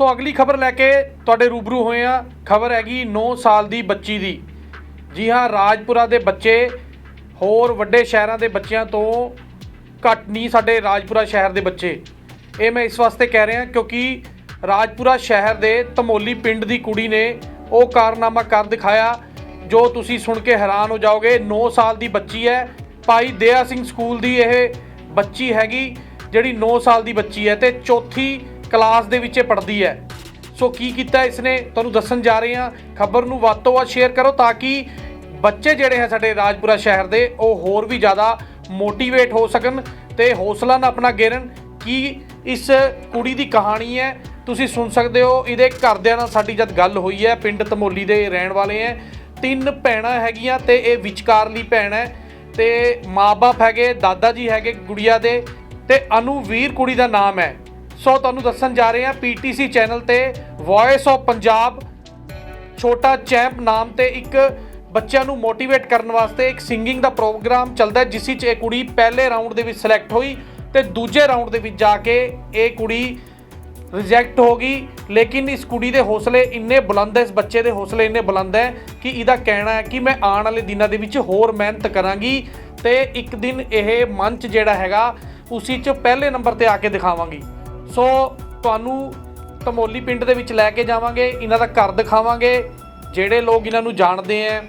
ਸੋ ਅਗਲੀ ਖਬਰ ਲੈ ਕੇ ਤੁਹਾਡੇ ਰੂਬਰੂ ਹੋਏ ਆ ਖਬਰ ਹੈਗੀ 9 ਸਾਲ ਦੀ ਬੱਚੀ ਦੀ। ਜੀ ਹਾਂ, ਰਾਜਪੁਰਾ ਦੇ ਬੱਚੇ ਹੋਰ ਵੱਡੇ ਸ਼ਹਿਰਾਂ ਦੇ ਬੱਚਿਆਂ ਤੋਂ ਘੱਟ ਨਹੀਂ ਸਾਡੇ ਰਾਜਪੁਰਾ ਸ਼ਹਿਰ ਦੇ ਬੱਚੇ। ਇਹ ਮੈਂ ਇਸ ਵਾਸਤੇ ਕਹਿ ਰਿਹਾ ਕਿਉਂਕਿ ਰਾਜਪੁਰਾ ਸ਼ਹਿਰ ਦੇ ਧਮੋਲੀ ਪਿੰਡ ਦੀ ਕੁੜੀ ਨੇ ਉਹ ਕਾਰਨਾਮਾ ਕਰ ਦਿਖਾਇਆ, ਜੋ ਤੁਸੀਂ ਸੁਣ ਕੇ ਹੈਰਾਨ ਹੋ ਜਾਓਗੇ 9 ਸਾਲ ਦੀ ਬੱਚੀ ਹੈ। ਭਾਈ ਦਇਆ ਸਿੰਘ ਸਕੂਲ ਦੀ ਇਹ ਬੱਚੀ ਹੈਗੀ, ਜਿਹੜੀ 9 ਸਾਲ ਦੀ ਬੱਚੀ ਹੈ ਤੇ ਚੌਥੀ ਕਲਾਸ ਦੇ ਵਿੱਚ ਇਹ ਪੜ੍ਹਦੀ ਹੈ। ਸੋ ਕੀ ਕੀਤਾ ਇਸਨੇ? ਤੁਹਾਨੂੰ ਦੱਸਣ ਜਾ ਰਹੇ ਹਾਂ। ਖਬਰ ਨੂੰ ਵੱਧ ਤੋਂ ਵੱਧ ਸ਼ੇਅਰ ਕਰੋ ਤਾਂ ਕਿ ਬੱਚੇ ਜਿਹੜੇ ਹੈ ਸਾਡੇ ਰਾਜਪੁਰਾ ਸ਼ਹਿਰ ਦੇ, ਉਹ ਹੋਰ ਵੀ ਜ਼ਿਆਦਾ ਮੋਟੀਵੇਟ ਹੋ ਸਕਣ ਤੇ ਹੌਸਲਾ ਨਾ ਆਪਣਾ ਗੇਰਨ। ਕੀ ਇਸ ਕੁੜੀ ਦੀ ਕਹਾਣੀ ਹੈ? ਤੁਸੀਂ ਸੁਣ ਸਕਦੇ ਹੋ। ਇਹਦੇ ਘਰਦਿਆਂ ਨਾਲ ਸਾਡੀ ਜਦ ਗੱਲ ਹੋਈ ਹੈ, ਪਿੰਡ ਧਮੋਲੀ ਦੇ ਰਹਿਣ ਵਾਲੇ ਹੈ। ਤਿੰਨ ਭੈਣਾਂ ਹੈਗੀਆਂ ਤੇ ਇਹ ਵਿਚਕਾਰਲੀ ਭੈਣ ਹੈ। ਤੇ ਮਾਪੇ ਹੈਗੇ, ਦਾਦਾ ਜੀ ਹੈਗੇ ਗੁੜੀਆ ਦੇ ਤੇ ਅਨੁਵੀਰ ਕੁੜੀ ਦਾ ਨਾਮ ਹੈ। ਸੋ ਤੁਹਾਨੂੰ ਦੱਸਣ ਜਾ ਰਹੇ ਹਾਂ, ਪੀਟੀਸੀ ਚੈਨਲ ਤੇ ਵੌਇਸ ਆਫ ਪੰਜਾਬ ਛੋਟਾ ਚੈਂਪ ਨਾਮ ਤੇ ਇੱਕ ਬੱਚਿਆਂ ਨੂੰ ਮੋਟੀਵੇਟ ਕਰਨ ਵਾਸਤੇ ਇੱਕ ਸਿੰਗਿੰਗ ਦਾ ਪ੍ਰੋਗਰਾਮ ਚੱਲਦਾ ਜਿਸ ਵਿੱਚ ਇਹ ਕੁੜੀ ਪਹਿਲੇ ਰਾਊਂਡ ਦੇ ਵਿੱਚ ਸਿਲੈਕਟ ਹੋਈ ਤੇ ਦੂਜੇ ਰਾਊਂਡ ਦੇ ਵਿੱਚ ਜਾ ਕੇ ਇਹ ਕੁੜੀ ਰਿਜੈਕਟ ਹੋ ਗਈ। ਲੇਕਿਨ ਇਸ ਕੁੜੀ ਦੇ ਹੌਸਲੇ ਇੰਨੇ ਬੁਲੰਦ ਹੈ, ਇਸ ਬੱਚੇ ਦੇ ਹੌਸਲੇ ਇੰਨੇ ਬੁਲੰਦ ਹੈ ਕਿ ਇਹਦਾ ਕਹਿਣਾ ਹੈ ਕਿ ਮੈਂ ਆਉਣ ਵਾਲੇ ਦਿਨਾਂ ਦੇ ਵਿੱਚ ਹੋਰ ਮਿਹਨਤ ਕਰਾਂਗੀ ਤੇ ਇੱਕ ਦਿਨ ਇਹ ਮੰਚ ਜਿਹੜਾ ਹੈਗਾ, ਉਸੇ 'ਚ ਪਹਿਲੇ ਨੰਬਰ ਤੇ ਆ ਕੇ ਦਿਖਾਵਾਂਗੀ। ਸੋ ਤੁਹਾਨੂੰ ਧਮੋਲੀ ਪਿੰਡ ਦੇ ਵਿੱਚ ਲੈ ਕੇ ਜਾਵਾਂਗੇ, ਇਹਨਾਂ ਦਾ ਘਰ ਦਿਖਾਵਾਂਗੇ, ਜਿਹੜੇ ਲੋਕ ਇਹਨਾਂ ਨੂੰ ਜਾਣਦੇ ਆ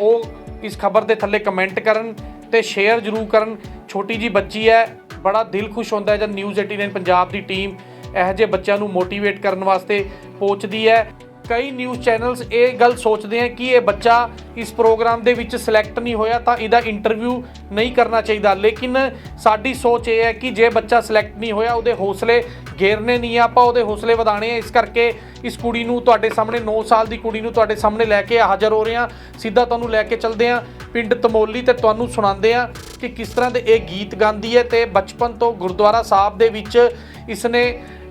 ਉਹ ਇਸ ਖਬਰ ਦੇ ਥੱਲੇ ਕਮੈਂਟ ਕਰਨ ਤੇ ਸ਼ੇਅਰ ਜ਼ਰੂਰ ਕਰਨ। ਛੋਟੀ ਜੀ ਬੱਚੀ ਹੈ ਬੜਾ ਦਿਲ ਖੁਸ਼ ਹੁੰਦਾ ਹੈ ਜਦ ਨਿਊਜ਼ 89 ਪੰਜਾਬ ਦੀ ਟੀਮ ਇਹੋ ਜਿਹੇ ਬੱਚਿਆਂ ਨੂੰ ਮੋਟੀਵੇਟ ਕਰਨ ਵਾਸਤੇ ਪਹੁੰਚਦੀ ਹੈ ਕਈ ਨਿਊਜ਼ ਚੈਨਲਸ ਇਹ ਗੱਲ ਸੋਚਦੇ ਆ ਕਿ ਇਹ ਬੱਚਾ ਇਸ ਪ੍ਰੋਗਰਾਮ ਦੇ ਵਿੱਚ ਸਿਲੈਕਟ ਨਹੀਂ ਹੋਇਆ ਤਾਂ ਇਹਦਾ ਇੰਟਰਵਿਊ ਨਹੀਂ ਕਰਨਾ ਚਾਹੀਦਾ। ਲੇਕਿਨ ਸਾਡੀ ਸੋਚ ਇਹ ਹੈ ਕਿ ਜੇ ਬੱਚਾ ਸਿਲੈਕਟ ਨਹੀਂ ਹੋਇਆ ਉਹਦੇ ਹੌਸਲੇ ਗੇਰਨੇ ਨਹੀਂ ਆ, ਆਪਾਂ ਉਹਦੇ ਹੌਸਲੇ ਵਧਾਣੇ ਆ। ਇਸ ਕਰਕੇ ਇਸ ਕੁੜੀ ਨੂੰ ਤੁਹਾਡੇ ਸਾਹਮਣੇ 9 ਸਾਲ ਦੀ ਕੁੜੀ ਨੂੰ ਤੁਹਾਡੇ ਸਾਹਮਣੇ ਲੈ ਕੇ ਹਾਜ਼ਰ ਹੋ ਰਹੇ ਹਾਂ। ਸਿੱਧਾ ਤੁਹਾਨੂੰ ਲੈ ਕੇ ਚੱਲਦੇ ਹਾਂ ਪਿੰਡ ਤਮੋਲੀ ਤੇ ਤੁਹਾਨੂੰ ਸੁਣਾਉਂਦੇ ਹਾਂ ਕਿ ਕਿਸ ਤਰ੍ਹਾਂ ਦੇ ਇਹ ਗੀਤ ਗਾਉਂਦੀ ਹੈ ਤੇ ਬਚਪਨ ਤੋਂ ਗੁਰਦੁਆਰਾ ਸਾਹਿਬ ਦੇ ਵਿੱਚ ਇਸਨੇ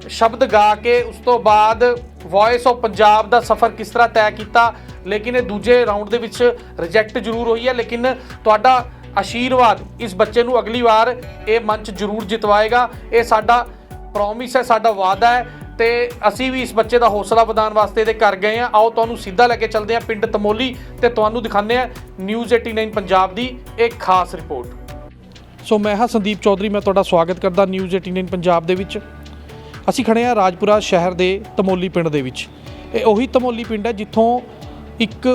ਸ਼ਬਦ ਗਾ ਕੇ ਉਸ ਤੋਂ ਬਾਅਦ ਵੌਇਸ ਆਫ ਪੰਜਾਬ ਦਾ ਸਫ਼ਰ ਕਿਸ ਤਰ੍ਹਾਂ ਤੈਅ ਕੀਤਾ? ਲੇਕਿਨ ਇਹ ਦੂਜੇ ਰਾਊਂਡ ਦੇ ਵਿੱਚ ਰਿਜੈਕਟ ਜ਼ਰੂਰ ਹੋਈ ਹੈ। ਲੇਕਿਨ ਤੁਹਾਡਾ ਆਸ਼ੀਰਵਾਦ ਇਸ ਬੱਚੇ ਨੂੰ ਅਗਲੀ ਵਾਰ ਇਹ ਮੰਚ ਜ਼ਰੂਰ ਜਿਤਵਾਏਗਾ। ਇਹ ਸਾਡਾ ਪ੍ਰੋਮਿਸ ਹੈ, ਸਾਡਾ ਵਾਅਦਾ ਹੈ ਤੇ ਅਸੀਂ ਵੀ ਇਸ ਬੱਚੇ ਦਾ ਹੌਸਲਾ ਵਧਾਉਣ ਵਾਸਤੇ ਇਹਦੇ ਕਰ ਗਏ ਆ ਆਓ ਤੁਹਾਨੂੰ ਸਿੱਧਾ ਲੈ ਕੇ ਚੱਲਦੇ ਹਾਂ ਪਿੰਡ ਤਮੋਲੀ ਤੇ ਤੁਹਾਨੂੰ ਦਿਖਾਉਂਦੇ ਆ ਨਿਊਜ਼ 89 ਪੰਜਾਬ ਦੀ ਇੱਕ ਖਾਸ ਰਿਪੋਰਟ। ਸੋ ਮੈਂ ਹਾਂ ਸੰਦੀਪ ਚੌਧਰੀ, ਮੈਂ ਤੁਹਾਡਾ ਸਵਾਗਤ ਕਰਦਾ ਨਿਊਜ਼ 89 ਪੰਜਾਬ ਦੇ ਵਿੱਚ। ਅਸੀਂ ਖੜੇ ਹਾਂ ਰਾਜਪੁਰਾ ਸ਼ਹਿਰ ਦੇ ਤਮੋਲੀ ਪਿੰਡ ਦੇ ਵਿੱਚ। ਇਹ ਉਹੀ ਤਮੋਲੀ ਪਿੰਡ ਹੈ ਜਿੱਥੋਂ ਇੱਕ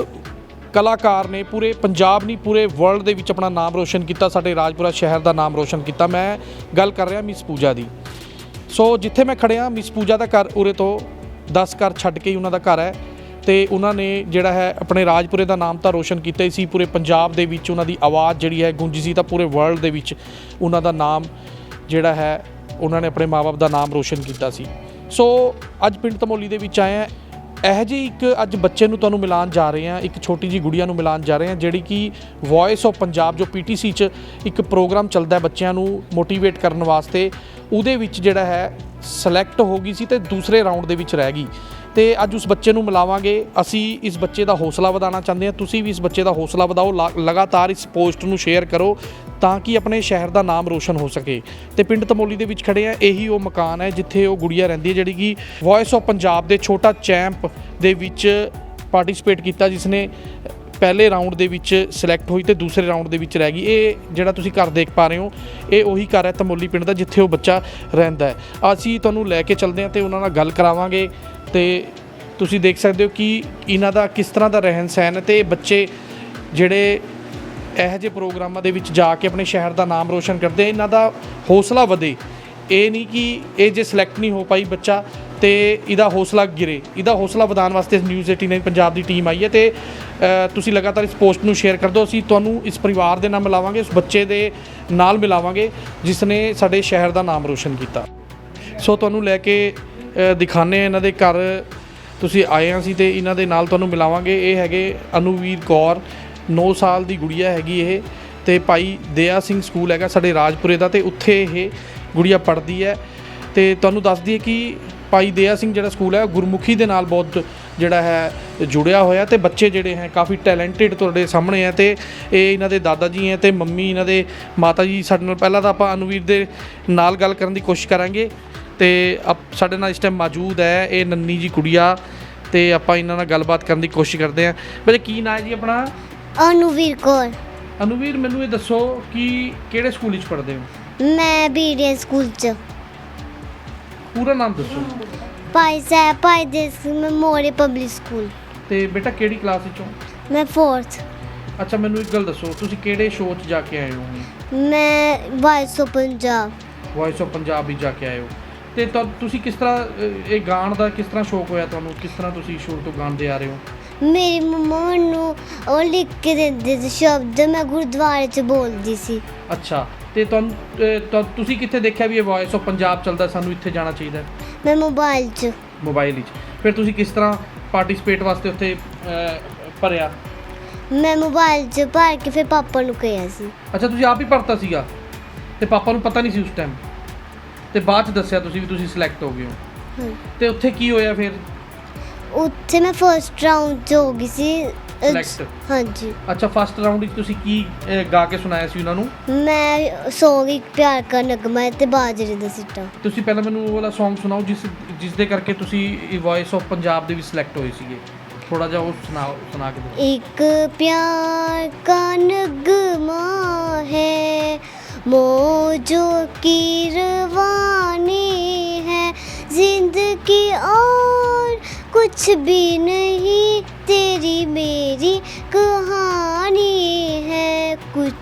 ਕਲਾਕਾਰ ਨੇ ਪੂਰੇ ਪੰਜਾਬ ਨਹੀਂ, ਪੂਰੇ ਵਰਲਡ ਦੇ ਵਿੱਚ ਆਪਣਾ ਨਾਮ ਰੋਸ਼ਨ ਕੀਤਾ, ਸਾਡੇ ਰਾਜਪੁਰਾ ਸ਼ਹਿਰ ਦਾ ਨਾਮ ਰੋਸ਼ਨ ਕੀਤਾ। ਮੈਂ ਗੱਲ ਕਰ ਰਿਹਾ ਮਿਸ ਪੂਜਾ ਦੀ। ਸੋ ਜਿੱਥੇ ਮੈਂ ਖੜਿਆ, ਮਿਸ ਪੂਜਾ ਦਾ ਘਰ ਉਰੇ ਤੋਂ 10 ਘਰ ਛੱਡ ਕੇ ਹੀ ਉਹਨਾਂ ਦਾ ਘਰ ਹੈ ਤੇ ਉਹਨਾਂ ਨੇ ਜਿਹੜਾ ਹੈ ਆਪਣੇ ਰਾਜਪੁਰੇ ਦਾ ਨਾਮ ਤਾਂ ਰੋਸ਼ਨ ਕੀਤਾ ਹੀ ਸੀ, ਪੂਰੇ ਪੰਜਾਬ ਦੇ ਵਿੱਚ ਉਹਨਾਂ ਦੀ ਆਵਾਜ਼ ਜਿਹੜੀ ਹੈ, ਗੂੰਜੀ ਸੀ ਤਾਂ ਪੂਰੇ ਵਰਲਡ ਦੇ ਵਿੱਚ ਉਹਨਾਂ ਦਾ ਨਾਮ ਜਿਹੜਾ ਹੈ ਉਹਨਾਂ ਨੇ ਆਪਣੇ ਮਾਪੇ ਦਾ ਨਾਮ ਰੋਸ਼ਨ ਕੀਤਾ ਸੀ। ਸੋ ਅੱਜ ਪਿੰਡ ਧਮੋਲੀ ਦੇ ਵਿੱਚ ਆਏ ਆ ਇਹ ਜਿਹੀ ਇੱਕ ਅੱਜ ਬੱਚੇ ਨੂੰ ਤੁਹਾਨੂੰ ਮਿਲਾਨ ਜਾ ਰਹੇ ਆ ਇੱਕ ਛੋਟੀ ਜੀ ਗੁੜੀਆ ਨੂੰ ਮਿਲਾਨ ਜਾ ਰਹੇ ਆ ਜਿਹੜੀ ਕਿ ਵੌਇਸ ਆਫ ਪੰਜਾਬ ਜੋ ਪੀਟੀਸੀ ਚ ਇੱਕ ਪ੍ਰੋਗਰਾਮ ਚੱਲਦਾ ਹੈ ਬੱਚਿਆਂ ਨੂੰ ਮੋਟੀਵੇਟ ਕਰਨ ਵਾਸਤੇ। ਉਹਦੇ ਵਿੱਚ ਜਿਹੜਾ ਹੈ ਸਿਲੈਕਟ ਹੋ ਗਈ ਸੀ ਤੇ ਦੂਸਰੇ ਰਾਊਂਡ ਦੇ ਵਿੱਚ ਰਹਿ ਗਈ। ਤੇ ਅੱਜ ਉਸ ਬੱਚੇ ਨੂੰ ਮਿਲਾਵਾਂਗੇ। ਅਸੀਂ ਇਸ ਬੱਚੇ ਦਾ ਹੌਸਲਾ ਵਧਾਉਣਾ ਚਾਹੁੰਦੇ ਹਾਂ। ਤੁਸੀਂ ਵੀ ਇਸ ਬੱਚੇ ਦਾ ਹੌਸਲਾ ਵਧਾਓ। ਲਾ- ਲਗਾਤਾਰ ਇਸ ਪੋਸਟ ਨੂੰ ਸ਼ੇਅਰ ਕਰੋ ਤਾਂ ਕਿ ਆਪਣੇ ਸ਼ਹਿਰ ਦਾ ਨਾਮ ਰੋਸ਼ਨ ਹੋ ਸਕੇ। ਤੇ ਪਿੰਡ ਤਮੋਲੀ ਦੇ ਵਿੱਚ ਖੜੇ ਆ ਇਹੀ ਉਹ ਮਕਾਨ ਹੈ ਜਿੱਥੇ ਉਹ ਗੁੜੀਆ ਰਹਿੰਦੀ ਹੈ, ਜਿਹੜੀ ਕਿ ਵੌਇਸ ਆਫ ਪੰਜਾਬ ਦੇ ਛੋਟਾ ਚੈਂਪ ਦੇ ਵਿੱਚ ਪਾਰਟਿਸਿਪੇਟ ਕੀਤਾ ਜਿਸ ਨੇ ਪਹਿਲੇ ਰਾਊਂਡ ਦੇ ਵਿੱਚ ਸਿਲੈਕਟ ਹੋਈ ਤੇ ਦੂਸਰੇ ਰਾਊਂਡ ਦੇ ਵਿੱਚ ਰਹਿ ਗਈ। ਇਹ ਜਿਹੜਾ ਤੁਸੀਂ ਘਰ ਦੇਖ ਪਾ ਰਹੇ ਹੋ, ਇਹ ਉਹੀ ਘਰ ਹੈ ਤਮੋਲੀ ਪਿੰਡ ਦਾ, ਜਿੱਥੇ ਉਹ ਬੱਚਾ ਰਹਿੰਦਾ ਹੈ। ਅਸੀਂ ਤੁਹਾਨੂੰ ਲੈ ਕੇ ਚੱਲਦੇ ਹਾਂ ਤੇ ਉਹਨਾਂ ਨਾਲ ਗੱਲ ਕਰਾਵਾਂਗੇ ਤੇ ਤੁਸੀਂ ਦੇਖ ਸਕਦੇ ਹੋ ਕਿ ਇਹਨਾਂ ਦਾ ਕਿਸ ਤਰ੍ਹਾਂ ਦਾ ਰਹਿਣ ਸਹਿਣ ਹੈ ਤੇ ਬੱਚੇ ਜਿਹੜੇ ਇਹੋ ਜਿਹੇ ਪ੍ਰੋਗਰਾਮਾਂ ਦੇ ਵਿੱਚ ਜਾ ਕੇ ਆਪਣੇ ਸ਼ਹਿਰ ਦਾ ਨਾਮ ਰੋਸ਼ਨ ਕਰਦੇ ਇਹਨਾਂ ਦਾ ਹੌਸਲਾ ਵਧੇ। ਇਹ ਨਹੀਂ ਕਿ ਇਹ ਜੇ ਸਿਲੈਕਟ ਨਹੀਂ ਹੋ ਪਾਈ ਬੱਚਾ ਤੇ ਇਹਦਾ ਹੌਸਲਾ ਗਿਰੇ। ਇਹਦਾ ਹੌਸਲਾ ਵਧਾਉਣ ਵਾਸਤੇ ਨਿਊਜ਼ 89 ਪੰਜਾਬ ਦੀ ਟੀਮ ਆਈ ਹੈ ਤੇ ਤੁਸੀਂ ਲਗਾਤਾਰ ਇਸ ਪੋਸਟ ਨੂੰ ਸ਼ੇਅਰ ਕਰ ਦਿਓ। ਅਸੀਂ ਤੁਹਾਨੂੰ ਇਸ ਪਰਿਵਾਰ ਦੇ ਨਾਲ ਮਿਲਾਵਾਂਗੇ ਉਸ ਬੱਚੇ ਦੇ ਨਾਲ ਮਿਲਾਵਾਂਗੇ ਜਿਸ ਨੇ ਸਾਡੇ ਸ਼ਹਿਰ ਦਾ ਨਾਮ ਰੋਸ਼ਨ ਕੀਤਾ। ਸੋ ਤੁਹਾਨੂੰ ਲੈ ਕੇ ਅ, ਦਿਖਾਣੇ ਇਹਨਾਂ ਦੇ ਘਰ। ਤੁਸੀਂ ਆਏ ਹਾਂ ਸੀ ਤੇ ਇਹਨਾਂ ਦੇ ਨਾਲ ਤੁਹਾਨੂੰ ਮਿਲਾਵਾਂਗੇ। ਇਹ ਹੈਗੇ ਅਨੁਵੀਰ ਕੌਰ 9 ਸਾਲ ਦੀ ਗੁੜੀਆ ਹੈਗੀ ਇਹ ਤੇ ਭਾਈ ਦਇਆ ਸਿੰਘ ਸਕੂਲ ਹੈਗਾ ਸਾਡੇ ਰਾਜਪੁਰੇ ਦਾ ਤੇ ਉੱਥੇ ਇਹ ਗੁੜੀਆ ਪੜ੍ਹਦੀ ਹੈ। ਤੇ ਤੁਹਾਨੂੰ ਦੱਸ ਦਈਏ ਕਿ ਭਾਈ ਦਇਆ ਸਿੰਘ ਜਿਹੜਾ ਸਕੂਲ ਹੈ ਗੁਰਮੁਖੀ ਦੇ ਨਾਲ ਬਹੁਤ ਜਿਹੜਾ ਹੈ ਜੁੜਿਆ ਹੋਇਆ ਤੇ ਬੱਚੇ ਜਿਹੜੇ ਹੈ ਕਾਫੀ ਟੈਲੈਂਟਡ ਤੁਹਾਡੇ ਸਾਹਮਣੇ ਹੈ ਤੇ ਇਹ ਇਹਨਾਂ ਦੇ ਦਾਦਾ ਜੀ ਹੈ ਤੇ ਮੰਮੀ ਇਹਨਾਂ ਦੇ ਮਾਤਾ ਜੀ ਸਾਡੇ ਨਾਲ ਪਹਿਲਾਂ ਤਾਂ ਆਪਾਂ ਅਨੁਵੀਰ ਦੇ ਨਾਲ ਗੱਲ ਕਰਨ ਦੀ ਕੋਸ਼ਿਸ਼ ਕਰਾਂਗੇ ਤੇ ਸਾਡੇ ਨਾਲ ਇਸ ਟਾਈਮ ਮੌਜੂਦ ਹੈ ਇਹ ਨੰਨੀ ਜੀ ਕੁੜੀਆ ਤੇ ਆਪਾਂ ਇਹਨਾਂ ਨਾਲ ਗੱਲਬਾਤ ਕਰਨ ਦੀ ਕੋਸ਼ਿਸ਼ ਕਰਦੇ ਹਾਂ। ਬੱਚੇ ਕੀ ਨਾਂ ਹੈ ਜੀ ਆਪਣਾ? ਅਨੁਵੀਰ ਕੌਰ। ਅਨੁਵੀਰ ਮੈਨੂੰ ਇਹ ਦੱਸੋ ਕਿ ਕਿਹੜੇ ਸਕੂਲ ਵਿੱਚ ਪੜ੍ਹਦੇ ਹੋ? ਮੈਂ ਬੀਡੀਐਨ ਸਕੂਲ ਚ। ਪੂਰਾ ਨਾਮ ਦੱਸੋ ਭਾਈ ਸਾਹਿਬ ਭਾਈ ਦੇ ਮੈਮੋਰੀਅਲ ਪਬਲਿਕ ਸਕੂਲ ਤੇ ਬੇਟਾ ਕਿਹੜੀ ਕਲਾਸ ਵਿੱਚੋਂ? ਮੈਂ 4th ਅੱਛਾ ਮੈਨੂੰ ਇੱਕ ਗੱਲ ਦੱਸੋ ਤੁਸੀਂ ਕਿਹੜੇ ਸ਼ੋਅ 'ਚ ਜਾ ਕੇ ਆਏ ਹੋ? ਮੈਂ voice of Punjab voice of Punjab ਵਿੱਚ ਜਾ ਕੇ ਆਏ ਹੋ। ਤੇ ਤੁਹਾ- ਤੁਸੀਂ ਕਿਸ ਤਰ੍ਹਾਂ ਅਹ, ਇਹ ਗਾਣ ਦਾ ਕਿਸ ਤਰ੍ਹਾਂ ਸ਼ੌਕ ਹੋਇਆ ਤੁਹਾਨੂੰ? ਕਿਸ ਤਰ੍ਹਾਂ ਤੁਸੀਂ ਸ਼ੁਰੂ ਤੋਂ ਗਾਉਂਦੇ ਆ ਰਹੇ ਹੋ? ਮੇਰੀ ਮੰਮਾ ਮੈਨੂੰ ਉਹ ਲਿਖ ਕੇ ਦਿੰਦੇ ਸੀ ਸ਼ਬਦ ਮੈਂ ਗੁਰਦੁਆਰੇ ਚ ਬੋਲਦੀ ਸੀ। ਅੱਛਾ ਤੇ ਤੁਹਾਨੂੰ ਤੁਸੀਂ ਕਿੱਥੇ ਦੇਖਿਆ ਵੀ ਇਹ ਵੌਇਸ ਆਫ ਪੰਜਾਬ ਚੱਲਦਾ ਸਾਨੂੰ ਇੱਥੇ ਜਾਣਾ ਚਾਹੀਦਾ? ਮੈਂ ਮੋਬਾਈਲ ਚ। ਮੋਬਾਈਲ ਵਿੱਚ ਫਿਰ ਤੁਸੀਂ ਕਿਸ ਤਰ੍ਹਾਂ ਪਾਰਟਿਸਿਪੇਟ ਵਾਸਤੇ ਉੱਥੇ ਭਰਿਆ? ਮੈਂ ਮੋਬਾਈਲ ਚ ਭਰ ਕੇ ਫਿਰ ਪਾਪਾ ਨੂੰ ਕਿਹਾ ਸੀ। ਅੱਛਾ ਤੁਸੀਂ ਆਪ ਹੀ ਭਰਤਾ ਸੀਗਾ? ਤੇ ਪਾਪਾ ਨੂੰ ਪਤਾ ਨਹੀਂ ਸੀ ਉਸ ਟਾਈਮ ਤੇ ਬਾਅਦ ਚ ਦੱਸਿਆ ਤੁਸੀਂ ਵੀ ਤੁਸੀਂ ਸਿਲੈਕਟ ਹੋ ਗਏ ਹੋ। ਹਾਂ। ਤੇ ਉੱਥੇ ਕੀ ਹੋਇਆ ਫਿਰ? ਉੱਥੇ ਮੈਂ ਫਰਸਟ ਰਾਉਂਡ ਚ ਹੋ ਗਈ ਸੀ। ਸਿਲੈਕਟ ਹਾਂਜੀ। ਅੱਛਾ ਫਸਟ ਰਾਉਂਡ ਵਿੱਚ ਤੁਸੀਂ ਕੀ ਅਹ, ਗਾ ਕੇ ਸੁਣਾਇਆ ਸੀ ਉਹਨਾਂ ਨੂੰ? ਮੈਂ ਸੌਂਗ ਇੱਕ ਪਿਆਰ ਕਰਨ ਲੱਗ ਮੈਂ ਤੇ ਬਾਜਰੇ ਦਾ ਸਿੱਟਾ। ਤੁਸੀਂ ਪਹਿਲਾਂ ਮੈਨੂੰ ਉਹ ਵਾਲਾ Song ਸੁਣਾਓ ਜਿਸ ਜਿਸ ਦੇ ਕਰਕੇ ਤੁਸੀਂ ਵੌਇਸ ਆਫ ਪੰਜਾਬ ਦੇ ਵਿੱਚ ਸਿਲੈਕਟ ਹੋਏ ਸੀਗੇ। ਥੋੜਾ ਜਿਹਾ ਉਹ ਸੁਣਾਓ ਸੁਣਾ ਕੇ ਦਿਓ। ਇੱਕ ਪਿਆਰ ਕਾ ਨਗਮਾ ਹੈ ਮੋਜੋ ਕੀ ਰਵਾਨੀ ਹੈ ਜ਼ਿੰਦਗੀ ਔਰ ਕੁਛ ਵੀ ਨਹੀਂ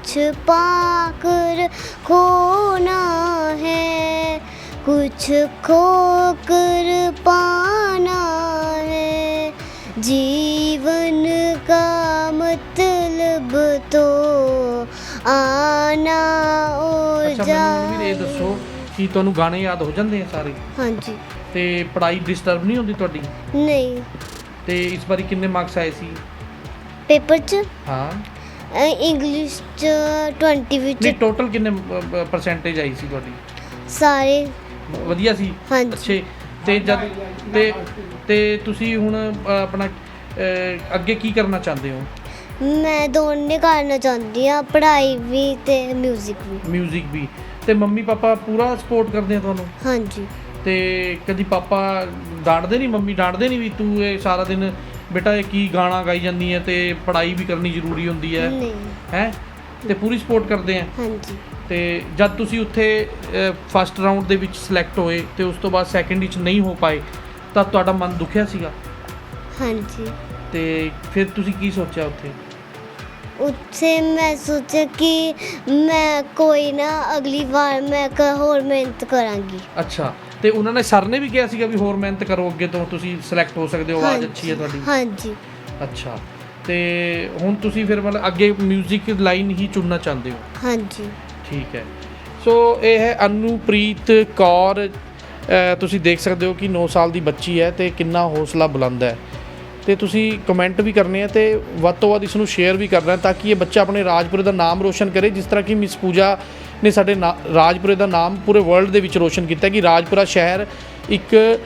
कुछ पाकर खोना है कुछ खोकर पाना है जीवन का मतलब तो आना और ਅੱਛਾ ਮੈਨੂੰ ਵੀ ਇਹ जाना ਦੱਸੋ ਕਿ ਤੁਹਾਨੂੰ ਗਾਣੇ ਯਾਦ ਹੋ ਜਾਂਦੇ ਆ ਸਾਰੇ हाँ जी ਤੇ ਪੜ੍ਹਾਈ ਡਿਸਟਰਬ ਨਹੀਂ ਹੁੰਦੀ ਤੁਹਾਡੀ नहीं ਤੇ ਇਸ ਵਾਰੀ ਕਿੰਨੇ ਮਾਰਕਸ ਆਏ ਸੀ पेपर च ਹਾਂ ਇੰਗਲਿਸ਼ ਚ 20 ਨਹੀਂ ਟੋਟਲ ਕਿੰਨੇ ਪਰਸੈਂਟੇਜ ਆਈ ਸੀ ਤੁਹਾਡੀ? ਸਾਰੇ। ਵਧੀਆ ਸੀ? ਅੱਛੇ। ਤੇ ਜਦ ਤੇ ਤੇ ਤੁਸੀਂ ਹੁਣ ਆਪਣਾ ਅੱਗੇ ਕੀ ਕਰਨਾ ਚਾਹੁੰਦੇ ਹੋ? ਮੈਂ ਦੋਨੇ ਕਰਨਾ ਚਾਹੁੰਦੀ ਆ ਪੜ੍ਹਾਈ ਵੀ ਤੇ ਮਿਊਜ਼ਿਕ ਵੀ। ਮਿਊਜ਼ਿਕ ਵੀ। ਤੇ ਮੰਮੀ ਪਾਪਾ ਪੂਰਾ ਸਪੋਰਟ ਕਰਦੇ ਆ ਤੁਹਾਨੂੰ? ਹਾਂਜੀ। ਤੇ ਕਦੀ ਪਾਪਾ ਡਾਂਟਦੇ ਨਹੀਂ ਮੰਮੀ ਡਾਂਟਦੇ ਨਹੀਂ ਵੀ ਤੂੰ ਇਹ ਸਾਰਾ ਦਿਨ ਬੇਟਾ ਇਹ ਕੀ ਗਾਣਾ ਗਾਈ ਜਾਂਦੀ ਹੈ ਤੇ ਪੜ੍ਹਾਈ ਵੀ ਕਰਨੀ ਜ਼ਰੂਰੀ ਹੁੰਦੀ ਹੈ? ਹੈ? ਤੇ ਪੂਰੀ ਸਪੋਰਟ ਕਰਦੇ ਆ ਹਾਂਜੀ। ਤੇ ਜਦ ਤੁਸੀਂ ਉੱਥੇ ਫਸਟ ਰਾਉਂਡ ਦੇ ਵਿੱਚ ਸਿਲੈਕਟ ਹੋਏ ਤੇ ਉਸ ਤੋਂ ਬਾਅਦ ਸੈਕੰਡ ਵਿੱਚ ਨਹੀਂ ਹੋ ਪਾਏ ਤਾਂ ਤੁਹਾਡਾ ਮਨ ਦੁਖਿਆ ਸੀਗਾ? ਹਾਂਜੀ। ਤੇ ਫਿਰ ਤੁਸੀਂ ਕੀ ਸੋਚਿਆ ਉੱਥੇ? ਉੱਥੇ ਮੈਂ ਸੋਚਿਆ ਕਿ ਮੈਂ ਕੋਈ ਨਾ ਅਗਲੀ ਵਾਰ ਮੈਂ ਕ- ਮਿਹਨਤ ਕਰਾਂਗੀ। ਅੱਛਾ। ਤੇ ਉਹਨਾਂ ਨੇ ਸਰ ਨੇ ਵੀ ਕਿਹਾ ਸੀਗਾ ਵੀ ਹੋਰ ਮਿਹਨਤ ਕਰੋ ਅੱਗੇ ਤੋਂ ਤੁਸੀਂ ਸਿਲੈਕਟ ਹੋ ਸਕਦੇ ਹੋ ਆਵਾਜ਼ ਅੱਛੀ ਹੈ ਤੁਹਾਡੀ। ਹਾਂਜੀ। ਅੱਛਾ। ਤੇ ਹੁਣ ਤੁਸੀਂ ਫਿਰ ਮਤਲਬ ਅੱਗੇ 뮤직 ਲਾਈਨ ਹੀ ਚੁਣਨਾ ਚਾਹੁੰਦੇ ਹੋ? ਹਾਂਜੀ। ਠੀਕ ਹੈ। ਸੋ ਇਹ ਹੈ ਅਨੂਪ੍ਰੀਤ ਕੌਰ ਤੁਸੀਂ ਦੇਖ ਸਕਦੇ ਹੋ ਕਿ 9 ਸਾਲ ਦੀ ਬੱਚੀ ਹੈ ਤੇ ਕਿੰਨਾ ਹੌਸਲਾ ਬੁਲੰਦ ਹੈ। ਤੇ ਤੁਸੀਂ ਕਮੈਂਟ ਵੀ ਕਰਨੇ ਆ ਤੇ ਵੱਧ ਤੋਂ ਵੱਧ ਇਸ ਨੂੰ ਸ਼ੇਅਰ ਵੀ ਕਰਨਾ ਤਾਂ ਕਿ ਇਹ ਬੱਚਾ ਆਪਣੇ ਰਾਜਪੁਰੇ ਦਾ ਨਾਮ ਰੋਸ਼ਨ ਕਰੇ ਜਿਸ ਤਰ੍ਹਾਂ ਕਿ ਮਿਸ ਪੂਜਾ ਨੇ ਸਾਡੇ ਨਾ- ਰਾਜਪੁਰੇ ਦਾ ਨਾਮ ਪੂਰੇ ਵਰਲਡ ਦੇ ਵਿੱਚ ਰੋਸ਼ਨ ਕੀਤਾ ਕਿ ਰਾਜਪੁਰਾ ਸ਼ਹਿਰ ਇੱਕ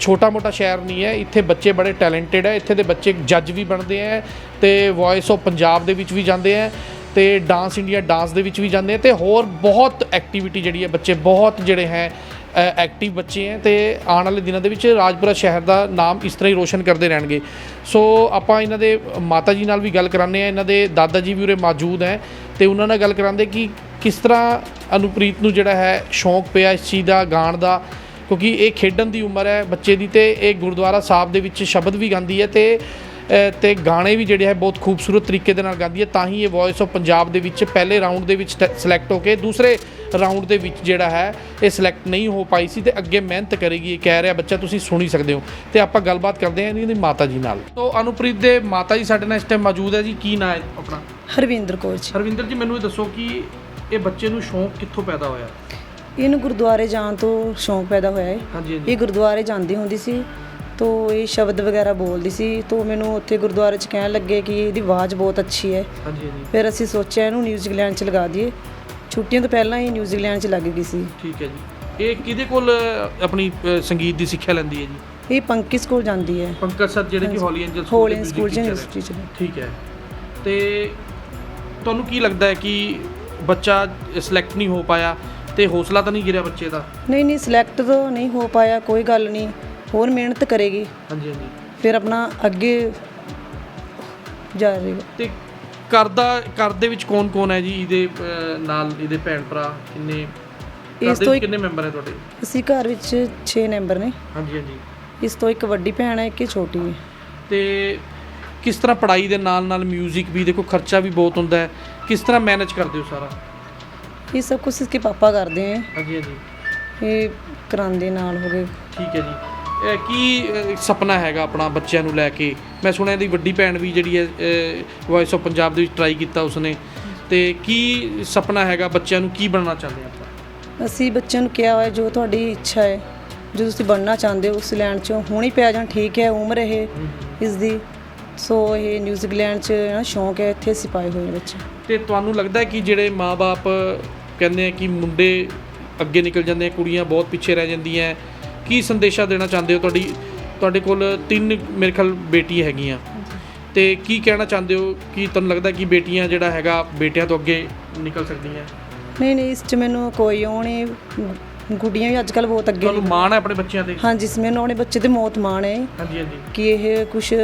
ਛੋਟਾ-ਮੋਟਾ ਸ਼ਹਿਰ ਨਹੀਂ ਹੈ। ਇੱਥੇ ਬੱਚੇ ਬੜੇ ਟੈਲੈਂਟਡ ਹੈ। ਇੱਥੇ ਦੇ ਬੱਚੇ ਜੱਜ ਵੀ ਬਣਦੇ ਹੈ ਤੇ ਵੌਇਸ ਆਫ ਪੰਜਾਬ ਦੇ ਵਿੱਚ ਵੀ ਜਾਂਦੇ ਹੈ ਤੇ ਡਾਂਸ ਇੰਡੀਆ ਡਾਂਸ ਦੇ ਵਿੱਚ ਵੀ ਜਾਂਦੇ ਆ ਤੇ ਹੋਰ ਬਹੁਤ ਐਕਟੀਵਿਟੀ ਜਿਹੜੀ ਹੈ ਬੱਚੇ ਬਹੁਤ ਜਿਹੜੇ ਹੈ ਐਕਟਿਵ ਬੱਚੇ ਹੈ ਤੇ ਆਉਣ ਵਾਲੇ ਦਿਨਾਂ ਦੇ ਵਿੱਚ ਰਾਜਪੁਰਾ ਸ਼ਹਿਰ ਦਾ ਨਾਮ ਇਸ ਤਰ੍ਹਾਂ ਹੀ ਰੋਸ਼ਨ ਕਰਦੇ ਰਹਿਣਗੇ। ਸੋ ਆਪਾਂ ਇਹਨਾਂ ਦੇ ਮਾਤਾ ਜੀ ਨਾਲ ਵੀ ਗੱਲ ਕਰਾਉਂਦੇ ਆ ਇਹਨਾਂ ਦੇ ਦਾਦਾ ਜੀ ਵੀ ਉਰੇ ਮੌਜੂਦ ਹੈ ਤੇ ਉਹਨਾਂ ਨਾਲ ਗੱਲ ਕਰਾਉਂਦੇ ਕਿ ਕਿਸ ਤਰ੍ਹਾਂ ਅਨੁਪ੍ਰੀਤ ਨੂੰ ਜਿਹੜਾ ਹੈ ਸ਼ੌਂਕ ਪਿਆ ਇਸ ਚੀਜ਼ ਦਾ ਗਾਣ ਦਾ? ਕਿਉਂਕਿ ਇਹ ਖੇਡਣ ਦੀ ਉਮਰ ਹੈ ਬੱਚੇ ਦੀ ਤੇ ਇਹ ਗੁਰਦੁਆਰਾ ਸਾਹਿਬ ਦੇ ਵਿੱਚ ਸ਼ਬਦ ਵੀ ਗਾਉਂਦੀ ਹੈ ਤੇ ਤੇ ਗਾਣੇ ਵੀ ਜਿਹੜੇ ਹੈ ਬਹੁਤ ਖੂਬਸੂਰਤ ਤਰੀਕੇ ਦੇ ਨਾਲ ਗਾਉਂਦੀ ਹੈ। ਤਾਂ ਹੀ ਇਹ ਵੌਇਸ ਆਫ ਪੰਜਾਬ ਦੇ ਵਿੱਚ ਪਹਿਲੇ ਰਾਊਂਡ ਦੇ ਵਿੱਚ ਸਿਲੈਕਟ ਹੋ ਕੇ ਦੂਸਰੇ ਰਾਊਂਡ ਦੇ ਵਿੱਚ ਜਿਹੜਾ ਹੈ ਇਹ ਸਿਲੈਕਟ ਨਹੀਂ ਹੋ ਪਾਈ ਸੀ ਤੇ ਅੱਗੇ ਮਿਹਨਤ ਕਰੇਗੀ ਇਹ ਕਹਿ ਰਿਹਾ ਬੱਚਾ ਤੁਸੀਂ ਸੁਣੀ ਸਕਦੇ ਹੋ। ਤੇ ਆਪਾਂ ਗੱਲਬਾਤ ਕਰਦੇ ਹਾਂ ਇਹਦੀ ਮਾਤਾ ਜੀ ਨਾਲ। ਤੋਂ ਅਨੁਪ੍ਰੀਤ ਦੇ ਮਾਤਾ ਜੀ ਸਾਡੇ ਨਾਲ ਇਸ ਟਾਈਮ ਮੌਜੂਦ ਹੈ ਜੀ ਕੀ ਨਾਂ ਹੈ ਆਪਣਾ? ਹਰਵਿੰਦਰ ਕੌਰ ਜੀ। ਹਰਵਿੰਦਰ ਜੀ ਮੈਨੂੰ ਇਹ ਦੱਸੋ ਕਿ ਇਹ ਬੱਚੇ ਨੂੰ ਸ਼ੌਂਕ ਕਿੱਥੋਂ ਪੈਦਾ ਹੋਇਆ? ਇਹਨੂੰ ਗੁਰਦੁਆਰੇ ਜਾਣ ਤੋਂ ਸ਼ੌਂਕ ਪੈਦਾ ਹੋਇਆ ਹੈ ਹਾਂਜੀ ਹਾਂਜੀ। ਇਹ ਗੁਰਦੁਆਰੇ ਜਾਂਦੀ ਹੁੰਦੀ ਸੀ ਤੋ ਇਹ ਸ਼ਬਦ ਵਗੈਰਾ ਬੋਲਦੀ ਸੀ ਤੋ ਮੈਨੂੰ ਉੱਥੇ ਗੁਰਦੁਆਰੇ 'ਚ ਕਹਿਣ ਲੱਗੇ ਕਿ ਇਹਦੀ ਆਵਾਜ਼ ਬਹੁਤ ਅੱਛੀ ਹੈ ਹਾਂਜੀ ਹਾਂਜੀ। ਫਿਰ ਅਸੀਂ ਸੋਚਿਆ ਇਹਨੂੰ ਨਿਊਜ਼ੀਲੈਂਡ 'ਚ ਲਗਾ ਦਈਏ। ਛੁੱਟੀਆਂ ਤੋਂ ਪਹਿਲਾਂ ਹੀ ਨਿਊਜ਼ੀਲੈਂਡ 'ਚ ਲੱਗ ਗਈ ਸੀ। ਠੀਕ ਹੈ ਜੀ। ਇਹ ਕਿਹਦੇ ਕੋਲ ਅ, ਆਪਣੀ ਅ, ਸੰਗੀਤ ਦੀ ਸਿੱਖਿਆ ਲੈਂਦੀ ਹੈ ਜੀ? ਇਹ ਪੰਕੀ ਸਕੂਲ ਜਾਂਦੀ ਹੈ। ਪੰਕਜ ਸਰ ਜਿਹੜੇ ਕਿ ਹੋਲੀ ਐਂਜਲ ਹੋਲੀ ਸਕੂਲ 'ਚ music teacher। ਠੀਕ ਹੈ। ਤੇ ਤੁਹਾਨੂੰ ਕੀ ਲੱਗਦਾ ਹੈ ਕਿ ਬੱਚਾ ਸਿਲੈਕਟ ਨਹੀਂ ਹੋ ਪਾਇਆ ਤੇ ਹੌਸਲਾ ਤਾਂ ਨਹੀਂ ਗਿਰਿਆ ਬੱਚੇ ਦਾ? ਨਹੀਂ ਨਹੀਂ ਸਿਲੈਕਟ ਤਾਂ ਨਹੀਂ ਹੋ ਪਾਇਆ ਕੋਈ ਗੱਲ ਨਹੀਂ। ਹੋਰ ਮਿਹਨਤ ਕਰੇਗੀ। ਹਾਂਜੀ ਹਾਂਜੀ। ਫਿਰ ਆਪਣਾ ਅੱਗੇ ਜਾਏਗਾ ਤੇ ਘਰ ਦਾ ਘਰ ਦੇ ਵਿੱਚ ਕੌਣ ਕੌਣ ਹੈ ਜੀ? ਇਹਦੇ ਅਹ, ਨਾਲ ਇਹਦੇ ਭੈਣ ਭਰਾ ਕਿੰਨੇ? ਘਰ ਇਸ ਦੇ ਤੋਂ ਵਿੱਚ ਇੱਕ- ਕਿੰਨੇ ਮੈਂਬਰ ਹੈ ਤੁਹਾਡੇ? ਅਸੀਂ ਘਰ ਵਿੱਚ 6 ਮੈਂਬਰ ਨੇ। ਹਾਂਜੀ ਹਾਂਜੀ। ਇਸ ਤੋਂ ਇੱਕ ਵੱਡੀ ਭੈਣ ਹੈ ਇੱਕ ਛੋਟੀ ਹੈ। ਤੇ ਕਿਸ ਤਰ੍ਹਾਂ ਪੜ੍ਹਾਈ ਦੇ ਨਾਲ ਨਾਲ 뮤직 ਵੀ ਦੇਖੋ ਖਰਚਾ ਵੀ ਬਹੁਤ ਹੁੰਦਾ ਹੈ। ਕਿਸ ਤਰ੍ਹਾਂ ਮੈਨੇਜ ਕਰਦੇ ਹੋ ਸਾਰਾ? ਇਹ ਸਭ ਕੁਝ ਇਸਕੇ ਪਾਪਾ ਕਰਦੇ ਹੈ ਹਾਂਜੀ ਹਾਂਜੀ। ਇਹ ਕਰਾਉਂਦੇ ਨਾਲ ਹੋ ਗਏ। ਠੀਕ ਹੈ ਜੀ। ਇਹ ਕੀ ਅਹ, ਸੁਪਨਾ ਹੈਗਾ ਆਪਣਾ ਬੱਚਿਆਂ ਨੂੰ ਲੈ ਕੇ? ਮੈਂ ਸੁਣਿਆ ਇਹਦੀ ਵੱਡੀ ਭੈਣ ਵੀ ਜਿਹੜੀ ਹੈ ਵੌਇਸ ਆਫ ਪੰਜਾਬ ਦੇ ਵਿੱਚ ਟਰਾਈ ਕੀਤਾ ਉਸਨੇ। ਤੇ ਕੀ ਸੁਪਨਾ ਹੈਗਾ ਬੱਚਿਆਂ ਨੂੰ? ਕੀ ਬਣਨਾ ਚਾਹੁੰਦੇ ਆਪਾਂ? ਅਸੀਂ ਬੱਚਿਆਂ ਨੂੰ ਕਿਹਾ ਹੋਇਆ ਜੋ ਤੁਹਾਡੀ ਇੱਛਾ ਹੈ ਜੋ ਤੁਸੀਂ ਬਣਨਾ ਚਾਹੁੰਦੇ ਹੋ ਉਸ ਲੈਣ 'ਚੋਂ ਹੁਣੀ ਪੈ ਜਾਣ ਠੀਕ ਹੈ ਉਮਰ ਇਹ ਇਸ ਦੀ ਸੋ ਇਹ ਨਿਊਜ਼ੀਲੈਂਡ 'ਚ ਨਾ ਸ਼ੌਂਕ ਹੈ ਇੱਥੇ ਅਸੀਂ ਪਾਏ ਹੋਏ ਨੇ ਬੱਚੇ ਤੇ ਤੁਹਾਨੂੰ ਲੱਗਦਾ ਹੈ ਕਿ ਜਿਹੜੇ ਮਾਪੇ ਕਹਿੰਦੇ ਆ ਕਿ ਮੁੰਡੇ ਅੱਗੇ ਨਿਕਲ ਜਾਂਦੇ ਆ ਕੁੜੀਆਂ ਬਹੁਤ ਪਿੱਛੇ ਰਹਿ ਜਾਂਦੀਆਂ ਕੀ ਸੰਦੇਸ਼ਾ ਦੇਣਾ ਚਾਹੁੰਦੇ ਹੋ? ਤੁਹਾਡੀ ਤੁਹਾਡੇ ਕੋਲ ਤਿੰਨ ਮੇਰੇ ਖਿਆਲ ਬੇਟੀ ਹੈਗੀਆਂ। ਤੇ ਕੀ ਕਹਿਣਾ ਚਾਹੁੰਦੇ ਹੋ? ਕਿ ਤੁਹਾਨੂੰ ਲੱਗਦਾ ਕਿ ਬੇਟੀਆਂ ਜਿਹੜਾ ਹੈਗਾ ਬੇਟਿਆਂ ਤੋਂ ਅੱਗੇ ਨਿਕਲ ਸਕਦੀਆਂ? ਨਹੀਂ ਨਹੀਂ ਇਸ 'ਚ ਮੈਨੂੰ ਕੋਈ ਉਹ ਨਹੀਂ। ਗੁੱਡੀਆਂ ਵੀ ਅੱਜ ਕੱਲ ਬਹੁਤ ਅੱਗੇ ਤੁਹਾਨੂੰ ਮਾਣ ਹੈ ਆਪਣੇ ਬੱਚਿਆਂ ਤੇ? ਹਾਂਜੀ ਇਸ ਮੈਨੂੰ ਆਪਣੇ ਬੱਚੇ ਤੇ ਮੌਤ ਮਾਣ ਹੈ। ਹਾਂਜੀ ਹਾਂਜੀ। ਕਿ ਇਹ ਕੁਝ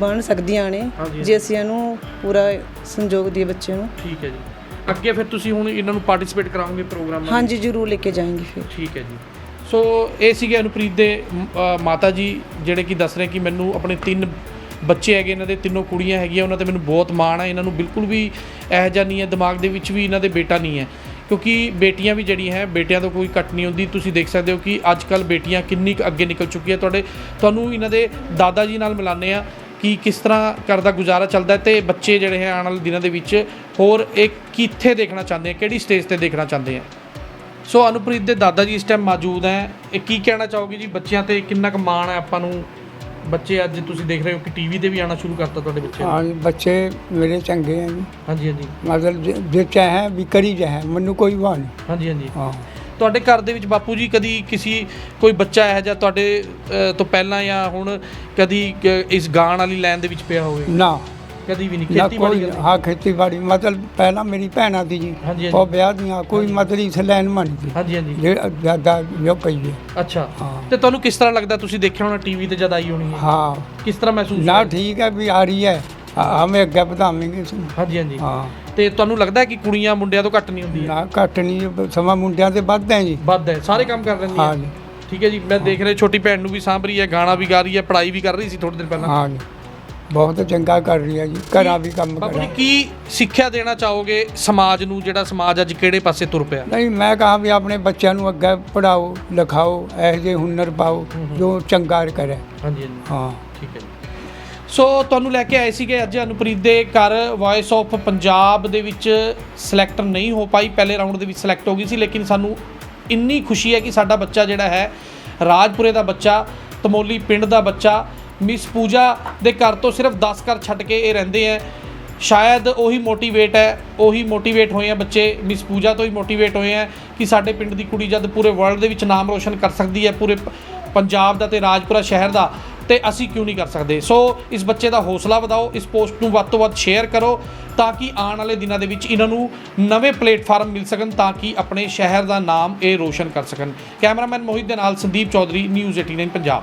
ਬਣ ਸਕਦੀਆਂ ਨੇ ਹਾਂਜੀ। ਜੇ ਅਸੀਂ ਇਹਨੂੰ ਪੂਰਾ ਸੰਯੋਗ ਦਈਏ ਬੱਚੇ ਨੂੰ। ਠੀਕ ਹੈ ਜੀ। ਅੱਗੇ ਫਿਰ ਤੁਸੀਂ ਹੁਣ ਇਹਨਾਂ ਨੂੰ ਪਾਰਟਿਸਿਪੇਟ ਕਰਾਓਗੇ ਪ੍ਰੋਗਰਾਮਾਂ? ਹਾਂਜੀ ਜ਼ਰੂਰ ਲੈ ਕੇ ਜਾਏਂਗੇ ਫਿਰ। ਠੀਕ ਹੈ ਜੀ। ਸੋ ਇਹ ਸੀਗੇ ਅਨੁਪ੍ਰੀਤ ਦੇ ਮ, ਅ, ਮਾਤਾ ਜੀ ਜਿਹੜੇ ਕਿ ਦੱਸ ਰਹੇ ਕਿ ਮੈਨੂੰ ਆਪਣੇ ਤਿੰਨ ਬੱਚੇ ਹੈਗੇ ਇਹਨਾਂ ਦੇ ਤਿੰਨੋਂ ਕੁੜੀਆਂ ਹੈਗੀਆਂ ਉਹਨਾਂ ਤੇ ਮੈਨੂੰ ਬਹੁਤ ਮਾਣ ਹੈ ਇਹਨਾਂ ਨੂੰ ਬਿਲਕੁਲ ਵੀ ਇਹੋ ਜਿਹਾ ਨਹੀਂ ਹੈ ਦਿਮਾਗ ਦੇ ਵਿੱਚ ਵੀ ਇਹਨਾਂ ਦੇ ਬੇਟਾ ਨਹੀਂ ਹੈ। ਕਿਉਂਕਿ ਬੇਟੀਆਂ ਵੀ ਜਿਹੜੀਆਂ ਹੈ, ਬੇਟਿਆਂ ਤੋਂ ਕੋਈ ਘੱਟ ਨਹੀਂ ਹੁੰਦੀ। ਤੁਸੀਂ ਦੇਖ ਸਕਦੇ ਹੋ ਕਿ ਅੱਜ ਕੱਲ ਬੇਟੀਆਂ ਕਿੰਨੀ ਕੁ ਅੱਗੇ ਨਿਕਲ ਚੁੱਕੀਆਂ। ਤੁਹਾਡੇ, ਤੁਹਾਨੂੰ ਇਹਨਾਂ ਦੇ ਦਾਦਾ ਜੀ ਨਾਲ ਮਿਲਾਨੇ ਆ ਕਿ ਕਿਸ ਤਰ੍ਹਾਂ ਕਰਦਾ ਗੁਜ਼ਾਰਾ ਚੱਲਦਾ ਹੈ ਤੇ ਬੱਚੇ ਜਿਹੜੇ ਹੈ ਆਉਣ ਵਾਲੇ ਦਿਨਾਂ ਦੇ ਵਿੱਚ ਹੋਰ ਇਹ ਕਿੱਥੇ ਦੇਖਣਾ ਚਾਹੁੰਦੇ ਆ ਕਿਹੜੀ ਸਟੇਜ ਤੇ ਦੇਖਣਾ ਚਾਹੁੰਦੇ ਆ ਸੋ ਅਨੁਪ੍ਰੀਤ ਦੇ ਦਾਦਾ ਜੀ ਇਸ ਟਾਈਮ ਮੌਜੂਦ ਹੈ। ਇਹ ਕੀ ਕਹਿਣਾ ਚਾਹੋਗੇ ਜੀ? ਬੱਚਿਆਂ ਤੇ ਕਿੰਨਾ ਕੁ ਮਾਣ ਹੈ ਆਪਾਂ ਨੂੰ? ਬੱਚੇ ਅੱਜ ਤੁਸੀਂ ਦੇਖ ਰਹੇ ਹੋ ਕਿ ਟੀਵੀ ਤੇ ਵੀ ਆਉਣਾ ਸ਼ੁਰੂ ਕਰਤਾ ਤੁਹਾਡੇ ਬੱਚੇ ਹਾਂ ਜੀ, ਬੱਚੇ ਮੇਰੇ ਚੰਗੇ ਹੈ ਜੀ। ਹਾਂਜੀ ਹਾਂਜੀ। ਮਤਲਬ ਜੇ- ਜੇ ਚਾਹੇ ਵੀ ਕਰੀ ਜਾਏ ਮੈਨੂੰ ਕੋਈ ਵਾਹ ਨਹੀਂ। ਹਾਂਜੀ ਹਾਂਜੀ। ਹਾਂ। ਤੁਹਾਡੇ ਘਰ ਦੇ ਵਿੱਚ ਬਾਪੂ ਜੀ ਕਦੀ ਕਿਸੇ ਕੋਈ ਬੱਚਾ ਇਹੋ ਜਿਹਾ ਤੁਹਾਡੇ ਤੋਂ ਪਹਿਲਾਂ ਜਾਂ ਹੁਣ ਕਦੀ ਕ- ਇਸ ਗਾਣ ਵਾਲੀ ਲਾਈਨ ਦੇ ਵਿੱਚ ਪਿਆ ਹੋਵੇ? ਨਾ। ਕਦੀ ਵੀ ਨਹੀਂ ਨਾ ਖੇਤੀਬਾੜੀ ਕੋਈ ਕਰਦੇ ਹਾਂ ਖੇਤੀਬਾੜੀ ਮਤਲਬ ਪਹਿਲਾਂ ਮੇਰੀ ਭੈਣਾਂ ਦੀ ਜੀ ਹਾਂਜੀ, ਹਾਂਜੀ। ਉਹ ਵਿਆਹ ਦੀਆਂ ਕੋਈ ਮਤਲਬ ਇਸ ਲੈਣ ਮਣੀ ਸੀ। ਹਾਂਜੀ ਹਾਂਜੀ। ਜੇ ਜ਼ਿਆਦਾ ਜੋ ਪਈ ਹੈ। ਅੱਛਾ। ਹਾਂ। ਤੇ ਤੁਹਾਨੂੰ ਕਿਸ ਤਰ੍ਹਾਂ ਲੱਗਦਾ ਤੁਸੀਂ ਦੇਖਿਆ ਹੋਣਾ ਟੀਵੀ ਤੇ ਜਦ ਆਈ ਹੋਣੀ ਹੈ? ਹਾਂ। ਕਿਸ ਤਰ੍ਹਾਂ ਮਹਿਸੂਸ ਨਾ ਹੋਇਆ? ਠੀਕ ਹੈ ਵੀ ਆ ਰਹੀ ਹੈ। ਹਾਂ, ਹਮੇ ਅੱਗੇ ਵਧਾਵਾਂਗੇ ਇਸ ਨੂੰ। ਹਾਂਜੀ ਹਾਂਜੀ। ਹਾਂ। ਤੇ ਤੁਹਾਨੂੰ ਲੱਗਦਾ ਹੈ ਕਿ ਕੁੜੀਆਂ ਮੁੰਡਿਆਂ ਤੋਂ ਘੱਟ ਨਹੀਂ ਹੁੰਦੀਆਂ? ਨਾ ਘੱਟ ਨਹੀਂ ਸਮਾਂ ਮੁੰਡਿਆਂ ਤੇ ਵੱਧ ਹੈ ਜੀ। ਵੱਧ ਹੈ। ਸਾਰੇ ਕੰਮ ਕਰ ਲੈਂਦੀਆਂ? ਹਾਂ ਜੀ। ਠੀਕ ਹੈ ਜੀ ਮੈਂ ਦੇਖ ਰਿਹਾ ਛੋਟੀ ਭੈਣ ਨੂੰ ਵੀ ਸਾਂਭ ਰਹੀ ਹੈ ਗਾਣਾ ਵੀ ਗਾ ਰਹੀ ਹੈ ਪੜ੍ਹਾਈ ਵੀ ਕਰ ਰਹੀ ਸੀ ਥੋੜੇ ਦਿਨ ਪਹਿਲਾਂ। ਹਾਂ ਜੀ। ਬਹੁਤ ਚੰਗਾ ਕਰ ਰਹੀ ਹੈ ਜੀ ਘਰਾਂ ਵੀ ਕੰਮ ਕਰਾਂ ਜੀ ਕੀ ਸਿੱਖਿਆ ਦੇਣਾ ਚਾਹੋਗੇ ਸਮਾਜ ਨੂੰ ਜਿਹੜਾ ਸਮਾਜ ਅੱਜ ਕਿਹੜੇ ਪਾਸੇ ਤੁਰ ਪਿਆ? ਨਹੀਂ ਮੈਂ ਕਹਾ ਵੀ ਆਪਣੇ ਬੱਚਿਆਂ ਨੂੰ ਅੱਗੇ ਪੜਾਓ ਲਿਖਾਓ ਇਹੋ ਜਿਹੇ ਹੁਨਰ ਪਾਓ ਜੋ ਚੰਗਾ ਕਰੇ। ਹਾਂਜੀ ਹਾਂਜੀ। ਹਾਂ। ਠੀਕ ਹੈ ਜੀ। ਸੋ ਤੁਹਾਨੂੰ ਲੈ ਕੇ ਆਏ ਸੀਗੇ ਅੱਜ ਅਨੁਪ੍ਰੀਤ ਦੇ ਘਰ ਵੌਇਸ ਆਫ ਪੰਜਾਬ ਦੇ ਵਿੱਚ ਸਿਲੈਕਟ ਨਹੀਂ ਹੋ ਪਾਈ। ਪਹਿਲੇ ਰਾਊਂਡ ਦੇ ਵਿੱਚ ਸਿਲੈਕਟ ਹੋ ਗਈ ਸੀ ਲੇਕਿਨ ਸਾਨੂੰ ਇੰਨੀ ਖੁਸ਼ੀ ਹੈ ਕਿ ਸਾਡਾ ਬੱਚਾ ਜਿਹੜਾ ਹੈ ਰਾਜਪੁਰੇ ਦਾ ਬੱਚਾ ਤਮੋਲੀ ਪਿੰਡ ਦਾ ਬੱਚਾ ਮਿਸ ਪੂਜਾ ਦੇ ਘਰ ਤੋਂ ਸਿਰਫ 10 ਘਰ ਛੱਡ ਕੇ ਇਹ ਰਹਿੰਦੇ ਹੈ ਸ਼ਾਇਦ ਉਹੀ ਮੋਟੀਵੇਟ ਹੈ, ਉਹੀ ਮੋਟੀਵੇਟ ਹੋਏ ਆ ਬੱਚੇ। ਮਿਸ ਪੂਜਾ ਤੋਂ ਹੀ ਮੋਟੀਵੇਟ ਹੋਏ ਆ ਕਿ ਸਾਡੇ ਪਿੰਡ ਦੀ ਕੁੜੀ ਜਦ ਪੂਰੇ ਵਰਲਡ ਦੇ ਵਿੱਚ ਨਾਮ ਰੋਸ਼ਨ ਕਰ ਸਕਦੀ ਹੈ, ਪੂਰੇ ਪੰਜਾਬ ਦਾ ਤੇ ਰਾਜਪੁਰਾ ਸ਼ਹਿਰ ਦਾ, ਤੇ ਅਸੀਂ ਕਿਉਂ ਨਹੀਂ ਕਰ ਸਕਦੇ? ਸੋ ਇਸ ਬੱਚੇ ਦਾ ਹੌਸਲਾ ਵਧਾਓ, ਇਸ ਪੋਸਟ ਨੂੰ ਵੱਧ ਤੋਂ ਵੱਧ ਸ਼ੇਅਰ ਕਰੋ ਤਾਂ ਕਿ ਆਉਣ ਵਾਲੇ ਦਿਨਾਂ ਦੇ ਵਿੱਚ ਇਹਨਾਂ ਨੂੰ ਨਵੇਂ ਪਲੇਟਫਾਰਮ ਮਿਲ ਸਕਣ ਤਾਂ ਕਿ ਆਪਣੇ ਸ਼ਹਿਰ ਦਾ ਨਾਮ ਇਹ ਰੋਸ਼ਨ ਕਰ ਸਕਣ। ਕੈਮਰਾਮੈਨ ਮੋਹਿਤ ਦੇ ਨਾਲ ਸੰਦੀਪ ਚੌਧਰੀ ਨਿਊਜ਼ 18 ਪੰਜਾਬ।